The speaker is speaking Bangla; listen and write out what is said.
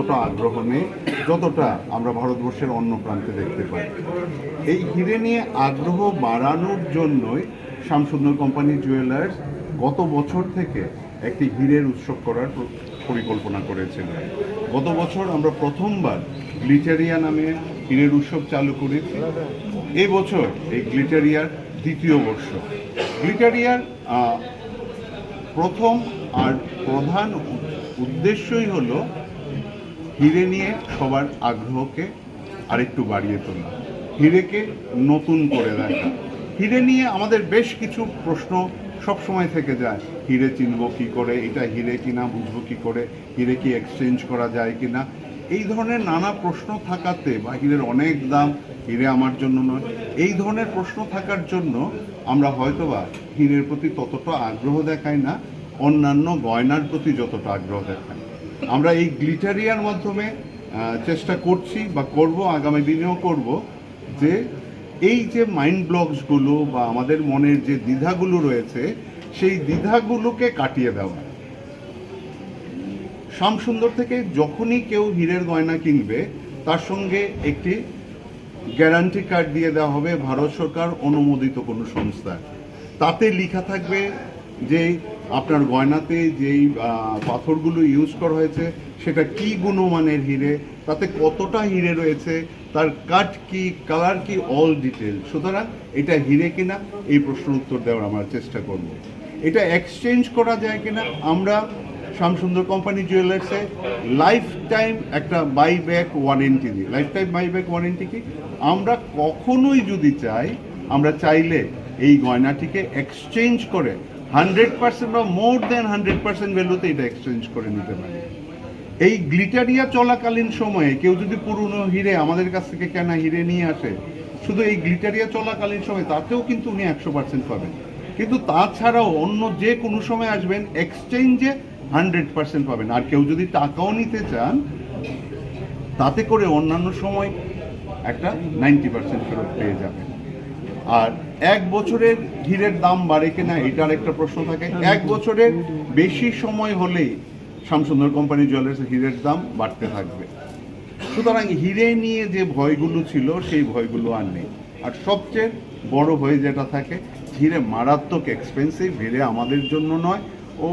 ততটা আগ্রহ নেই, যতটা আমরা ভারতবর্ষের অন্য প্রান্তে দেখতে পাই। এই হিরে নিয়ে আগ্রহ বাড়ানোর জন্যই শামসুন্দর কোম্পানি জুয়েলার্স গত বছর থেকে একটি হীরের উৎসব করার প্র- পরিকল্পনা করেছিল গত বছর আমরা প্রথমবার গ্লিটারিয়া নামে হীরের উৎসব চালু করেছি। এই বছর এই গ্লিটারিয়ার দ্বিতীয় বর্ষ। গ্লিটারিয়ার প্রথম আর প্রধান উদ্দেশ্যই হলো হিরে নিয়ে সবার আগ্রহকে আরেকটু বাড়িয়ে তোলা, হিরেকে নতুন করে দেখা। হিরে নিয়ে আমাদের বেশ কিছু প্রশ্ন সব সময় থেকে যায়। হিরে চিনব কি করে? এটা হিরে কিনা? বুঝব কি করে? হিরে কি এক্সচেঞ্জ করা যায় কিনা? এই ধরনের নানা প্রশ্ন থাকাতে বা হিরের অনেক দাম হিরে আমার জন্য নয়, এই ধরনের প্রশ্ন থাকার জন্য আমরা হয়তোবা হিরের প্রতি ততটা আগ্রহ দেখাই না, অন্যান্য গয়নার প্রতি যতটা আগ্রহ দেখাই। আমরা এই গ্লিটারিয়ার মাধ্যমে চেষ্টা করছি বা করব, আগামী দিনেও করব, যে এই যে মাইন্ড ব্লকসগুলো বা আমাদের মনের যে দ্বিধাগুলো রয়েছে, সেই দ্বিধাগুলোকে কাটিয়ে দেওয়া। শ্যামসুন্দর থেকে যখনই কেউ হীরের গয়না কিনবে, তার সঙ্গে একটি গ্যারান্টি কার্ড দিয়ে দেওয়া হবে, ভারত সরকার অনুমোদিত কোনো সংস্থা। তাতে লেখা থাকবে যে আপনার গয়নাতে যেই পাথরগুলো ইউজ করা হয়েছে, সেটা কি গুণমানের হিরে, তাতে কতটা হিরে রয়েছে, তার কাট কি কালার কি অল ডিটেল সুতরাং এটা হিরে কিনা, এই প্রশ্ন উত্তর দেওয়ার আমরা চেষ্টা করব। এটা এক্সচেঞ্জ করা যায় কিনা, আমরা শ্যামসুন্দর কোম্পানি জুয়েলার্সে লাইফ টাইম একটা বাই ব্যাক ওয়ারেন্টি দিই। Life time buy back warranty কি? আমরা কখনোই যদি চাই, আমরা চাইলে এই গয়নাটিকে এক্সচেঞ্জ করে হান্ড্রেড পার্সেন্ট বা মোর দেন হান্ড্রেড পার্সেন্ট ভ্যালুতে এটা এক্সচেঞ্জ করে নিতে পারে। এই গ্লিটারিয়া চলাকালীন সময়ে কেউ যদি পুরনো হিরে আমাদের কাছ থেকে কেনা হিরে নিয়ে আসে, শুধু এই গ্লিটারিয়া চলাকালীন সময় তাতেও কিন্তু উনি একশো পার্সেন্ট পাবেন। কিন্তু তাছাড়াও অন্য যে কোনো সময় আসবেন, এক্সচেঞ্জে হান্ড্রেড পার্সেন্ট পাবেন। আর কেউ যদি টাকাও নিতে চান, তাতে করে অন্যান্য সময় একটা নাইনটি পার্সেন্ট ফেরত পেয়ে যাবেন। আর এক বছরের হীরের দাম বাড়ে কিনা এটার একটা প্রশ্ন থাকে। এক বছরের বেশি সময় হলেই শামসুন্দর কোম্পানি জুয়েলার্স হীরের দাম বাড়তে থাকবে। সুতরাং হিরে নিয়ে যে ভয়গুলো ছিল, সেই ভয়গুলো আর নেই। আর সবচেয়ে বড় ভয় যেটা থাকে, হিরে মারাত্মক এক্সপেন্সিভ হিরে আমাদের জন্য নয়। ও